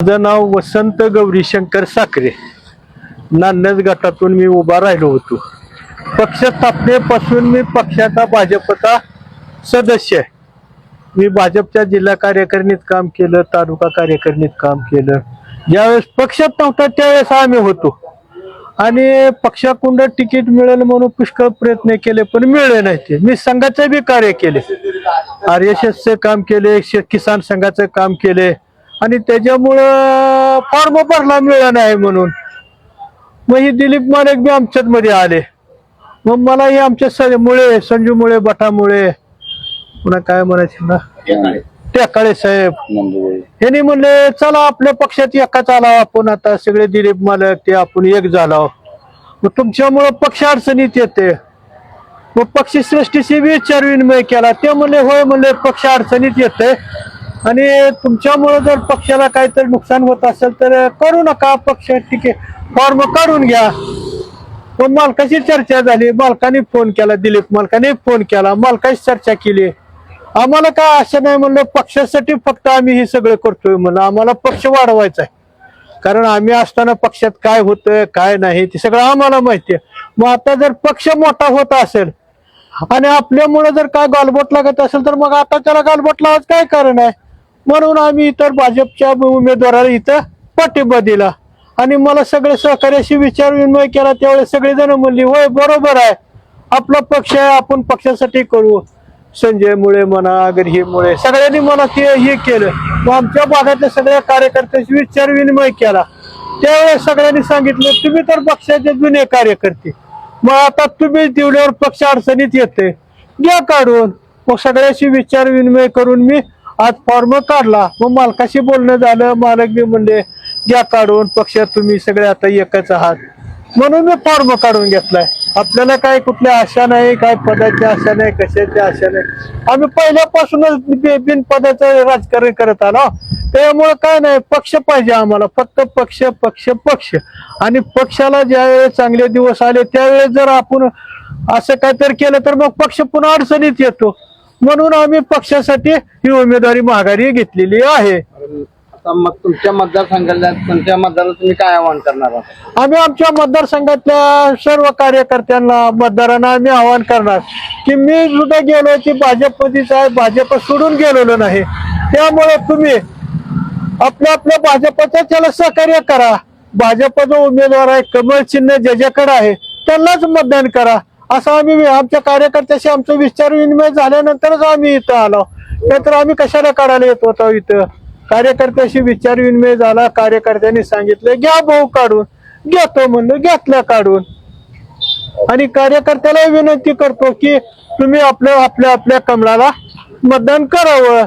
माझं नाव वसंत गौरी शंकर साखरे. नान्नज गटातून मी उभा राहिलो होतो. पक्ष स्थापनेपासून मी पक्षाचा भाजपचा सदस्य आहे. मी भाजपच्या जिल्हा कार्यकारिणीत काम केलं तालुका कार्यकारिणीत काम केलं. ज्यावेळेस पक्षात नव्हता त्यावेळेस आम्ही होतो. आणि पक्षाकुंड तिकीट मिळेल म्हणून पुष्कळ प्रयत्न केले पण मिळले नाही ते. मी संघाचे बी कार्य केले. आर एस एसचे काम केले किसान संघाचं काम केले. आणि त्याच्यामुळं फॉर्म भरला मिळाला नाही म्हणून. मग ही दिलीप मालक बी आमच्यात मध्ये आले. मग मला हे आमच्या स- मुळे संजू मुळे बटामुळे पुन्हा काय म्हणायचे ना? टेकाळे साहेब. यांनी म्हणले चला आपल्या पक्षात एका आला आपण. आता सगळे दिलीप मालक ते आपण एक झालो मग तुमच्यामुळं पक्ष अडचणीत येते. मग पक्षी श्रेष्ठीशी विचार विनिमय केला. ते म्हणले होय म्हणले पक्ष अडचणीत येते आणि तुमच्यामुळे जर पक्षाला काहीतरी नुकसान होत असेल तर करू नका पक्ष ठीक आहे. फॉर्म काढून घ्या. पण मालकाशी चर्चा झाली. मालकाने फोन केला दिलीप मालकाने फोन केला. मालकाशी चर्चा केली. आम्हाला काय असं नाही म्हणलं पक्षासाठी फक्त आम्ही हे सगळं करतोय म्हणलं. आम्हाला पक्ष वाढवायचा आहे. कारण आम्ही असताना पक्षात काय होतं काय नाही ते सगळं आम्हाला माहिती आहे. मग आता जर पक्ष मोठा होत असेल आणि आपल्यामुळे जर काय गालबोट लागत असेल तर मग आता त्याला गालबोट लावायचं काय कारण आहे? म्हणून आम्ही इतर भाजपच्या उमेदवाराला इथं पाठिंबा दिला. आणि मला सगळे सहकार्याशी विचार विनिमय केला. त्यावेळेस सगळेजण म्हणली होय बरोबर आहे. आपला पक्ष आहे आपण पक्षासाठी करू. संजय मुळे म्हणा अगर मुळे सगळ्यांनी मला ते हे केलं. मग आमच्या भागातल्या सगळ्या कार्यकर्त्यांशी विचार विनिमय केला. त्यावेळेस सगळ्यांनी सांगितलं तुम्ही तर पक्षाचे जुने कार्यकर्ते. मग आता तुम्ही दिवल्यावर पक्ष अडचणीत येते घ्या काढून. मग सगळ्याशी विचार विनिमय करून मी आज फॉर्म काढला. मग मालकाशी बोलणं झालं. मालक मी म्हणले घ्या काढून पक्षात तुम्ही सगळे आता एकच आहात. म्हणून मी फॉर्म काढून घेतलाय. आपल्याला काय कुठल्या आशा नाही काय पदाची आशा नाही कशाची आशा नाही. आम्ही पहिल्यापासूनच बि- बिनपदाचं राजकारण करत आलो. त्यामुळे काय नाही पक्ष पाहिजे आम्हाला. फक्त पक्ष पक्ष पक्ष. आणि पक्षाला ज्यावेळेस चांगले दिवस आले त्यावेळेस जर आपण असं काहीतरी केलं तर मग पक्ष पुन्हा अडचणीत येतो. म्हणून आम्ही पक्षासाठी ही उमेदवारी माघारी घेतलेली आहे. आता मग तुमच्या मतदारसंघाला तुमच्या मतदाराला तुम्ही काय आवाहन करणार आहात? आम्ही आमच्या मतदारसंघातल्या सर्व कार्यकर्त्यांना मतदारांना आम्ही आवाहन करणार. की मी सुद्धा गेलो ती भाजपमध्येच आहे भाजप सोडून गेलेलो नाही. त्यामुळे तुम्ही आपल्या आपल्या भाजपचं त्याला सहकार्य करा. भाजपचा उमेदवार आहे कमळ चिन्ह ज्याच्याकडे आहे त्यांनाच मतदान करा. असं आम्ही आमच्या कार्यकर्त्याशी आमचं विचार विनिमय झाल्यानंतरच आम्ही इथं आलो. नाहीतर आम्ही कशाला काढायला येत होतो इथं? कार्यकर्त्याशी विचार विनिमय झाला कार्यकर्त्यांनी सांगितलं घ्या भाऊ काढून घेतो म्हणलं घेतलं काढून. आणि कार्यकर्त्याला विनंती करतो की तुम्ही आपल्या आपल्या आपल्या कमळाला मतदान करावं.